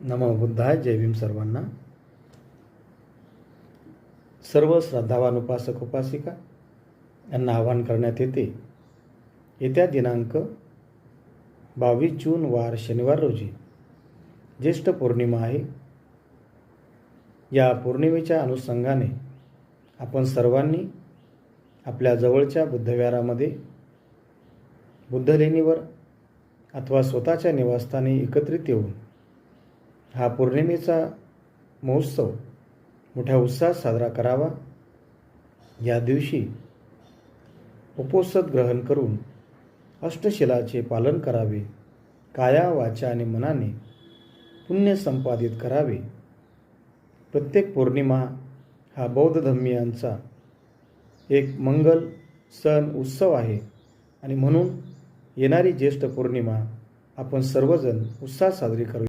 नमो बुद्धाय जय भीम सर्वांना. सर्व श्रद्धावान उपासक उपासिका यांना आवाहन करण्यात येते. येत्या दिनांक बावीस जून वार शनिवार रोजी ज्येष्ठ पौर्णिमा आहे. या पौर्णिमेच्या अनुषंगाने आपण सर्वांनी आपल्या जवळच्या बुद्धविहारामध्ये बुद्धलेणीवर अथवा स्वतःच्या निवासस्थानी एकत्रित येऊन हा पौर्णिमेचा महोत्सव मोठ्या उत्साहात साजरा करावा. या दिवशी उपोषद ग्रहण करून अष्टशिलाचे पालन करावे. काया वाचा आणि मनाने पुण्य संपादित करावे. प्रत्येक पौर्णिमा हा बौद्ध धर्मियांचा एक मंगल सण उत्सव आहे आणि म्हणून येणारी ज्येष्ठ पौर्णिमा आपण सर्वजण उत्साहात साजरी करू